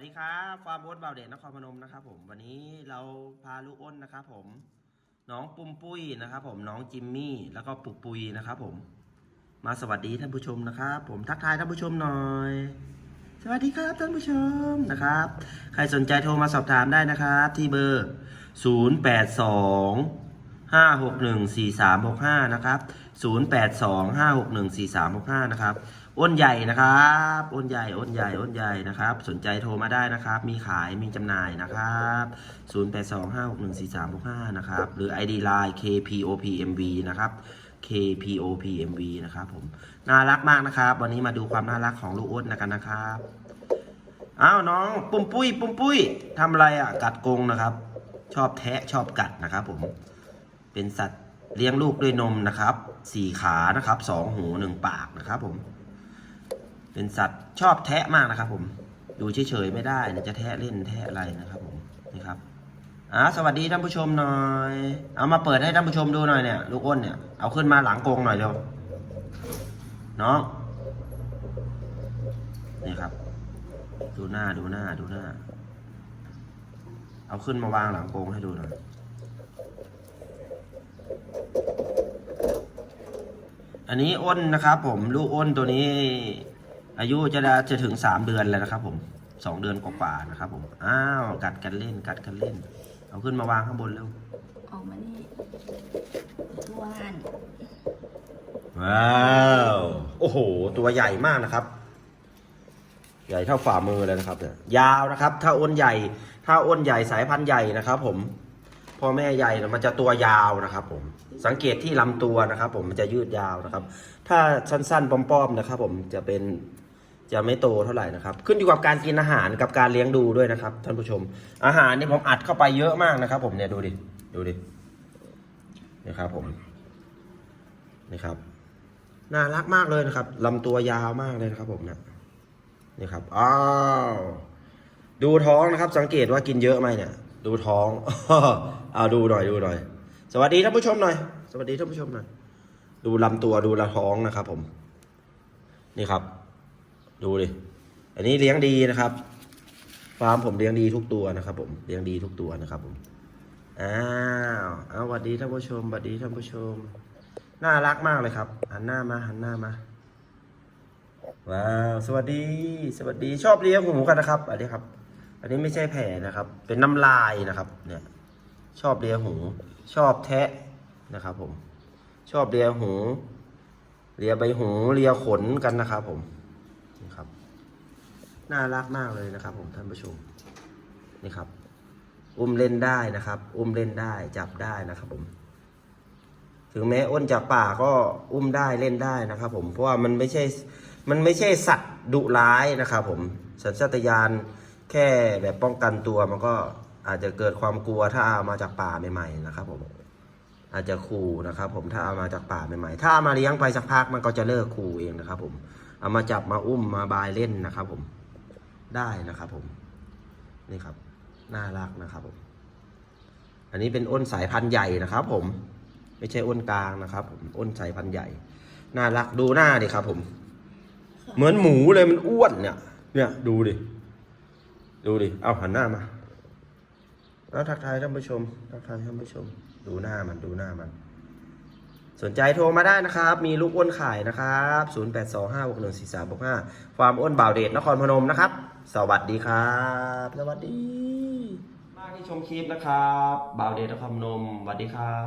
สดีครับฟาร์มโอ๊ตบาวเดชนครพนมนะครับผมวันนี้เราพาลูกอ้นนะครับผม น้องปุ้มปุ้ยนะครับผมน้องจิมมี่แล้วก็ปุกปุยนะครับผม มาสวัสดีท่านผู้ชมนะครับผมทักทายท่านผู้ชมหน่อย สวัสดีครับท่านผู้ชมนะครับ ใครสนใจโทรมาสอบถามได้นะครับ ที่เบอร์ 0 8 2 5 6 1 4 3 6 5 นะครับ 0 8 2 5 6 1 4 3 6 5 นะครับ อ้นใหญ่นะครับอ้นใหญ่อ้นใหญ่อ้นใหญ่นะครับ สนใจโทรมาได้นะครับ มีขายมีจำหน่ายนะครับ 0 8 2 5 6 1 4 3 6 5 นะครับ หรือ ID Line KPOPMV นะครับ KPOPMV นะครับผม น่ารักมากนะครับ วันนี้มาดูความน่ารักของลูกอ้นกันนะครับอ้าวน้องปุ้มปุ้ยปุ้มปุ้ยทำอะไรอะ กัดกงนะครับ ชอบแทะชอบกัดนะครับผมเป็นสัตว์เลี้ยงลูกด้วยนมนะครับสี่ขานะครับสองหูหนึ่งปากนะครับผม เป็นสัตว์ชอบแทะมากนะครับ ผมดูเฉยๆไม่ได้จะแทะเล่นแทะอะไรนะครับผมนี่ครับอ่าสวัสดีท่านผู้ชมหน่อย เอามาเปิดให้ท่านผู้ชมดูหน่อยเนี่ยลูกอ้นเนี่ยเอาขึ้นมาหลังกรงหน่อยเร็วน้องนี่ครับ ดูหน้าดูหน้าดูหน้า เอาขึ้นมาวางหลังกรงให้ดูหน่อยอันนี้อ้นนะครับ ผมลูกอ้นตัวนี้ อายุจะได้จะถึงสามเดือนแล้วนะครับผมสองเดือนกว่าๆนะครับผมอ้าวกัดกันเล่นกัดกันเล่น เอาขึ้นมาวางข้างบนเร็วออกมานี่ตัวอ่านว้าวโอ้โห ตัวใหญ่มากนะครับ ใหญ่เท่าฝ่ามือเลยนะครับเนี่ยยาวนะครับ ถ้าอ้นใหญ่ ถ้าอ้นใหญ่สายพันธุ์ใหญ่นะครับ ผมพ่อแม่ใหญ่เนี่ยมันจะตัวยาวนะครับ ผม สังเกตที่ลำตัวนะครับ ผมมันจะยืดยาวนะครับ ถ้าสั้นๆป้อมๆนะครับ ผมจะเป็น จะไม่โตเท่าไหร่นะครับ ขึ้นอยู่กับการกินอาหารกับการเลี้ยงดูด้วยนะครับ ท่านผู้ชม อาหารนี่ผมอัดเข้าไปเยอะมากนะครับ ผมเนี่ยดูดิดูดินี่ครับผมนี่ครับน่ารักมากเลยนะครับลำตัวยาวมากเลยนะครับ ผมเนี่ยนี่ครับอ้าวดูท้องนะครับ สังเกตว่ากินเยอะไหมเนี่ย ดูท้องเอาดูหน่อยดูหน่อย สวัสดีท่านผู้ชมหน่อย สวัสดีท่านผู้ชมหน่อยดูลำตัวดูละท้องนะครับ ผม นี่ครับ ดูดิ อันนี้เลี้ยงดีนะครับฟาร์มผมเลี้ยงดีทุกตัวนะครับ ผมเลี้ยงดีทุกตัวนะครับผมอ้าวเอาสวัสดีท่านผู้ชมสวัสดีท่านผู้ชม น่ารักมากเลยครับ หันหน้ามาหันหน้ามาว้าวสวัสดี สวัสดีชอบเลี้ยงหูกันนะครับ อันนี้ครับ อันนี้ไม่ใช่แผลนะครับ เป็นน้ำลายนะครับ เนี่ย ชอบเลี้ยงหูชอบแทะนะครับ ผม ชอบเลี้ยงหูเลียใบหูเลียขนกันนะครับผม น่ารักมากเลยนะครับ ผมท่านผู้ชมนี่ครับ อุ้มเล่นได้นะครับ อุ้มเล่นได้จับได้นะครับ ผม ถึงแม้อ้นจากป่าก็อุ้มได้เล่นได้นะครับ ผมเพราะว่ามันไม่ใช่ มันไม่ใช่สัตว์ดุร้ายนะครับ ผมสัญชาตญาณแค่แบบป้องกันตัวมันก็อาจจะเกิดความกลัวถ้าเอามาจากป่าใหม่ๆนะครับ ผมอาจจะขู่นะครับ ผมถ้าเอามาจากป่าใหม่ๆถ้าเอามาเลี้ยงไปสักพักมันก็จะเลิกขู่เองนะครับ ผมเอามาจับมาอุ้มมาบายเล่นนะครับ ผม ได้นะครับผม นี่ครับ น่ารักนะครับผม อันนี้เป็นอ้นสายพันธุ์ใหญ่นะครับ ผม ไม่ใช่อ้นกลางนะครับ ผม อ้นสายพันธุ์ใหญ่ น่ารักดูหน้าดิครับ ผม เหมือนหมูเลยมันอ้วนเนี่ย เนี่ย ดูดิ ดูดิ เอาหันหน้ามา แล้วทักทายท่านผู้ชม ทักทายท่านผู้ชม ดูหน้ามัน ดูหน้ามันสนใจโทรมาได้นะครับ มีลูกอ้นขายนะครับ 0 8 2 5 6 1 4 3 6 5ฟามอ้นบ่าวเดชนครพนมนะครับ สวัสดีครับ สวัสดี มากที่ชมคลิปนะครับบ่าวเดชนครพนมสวัสดีครับ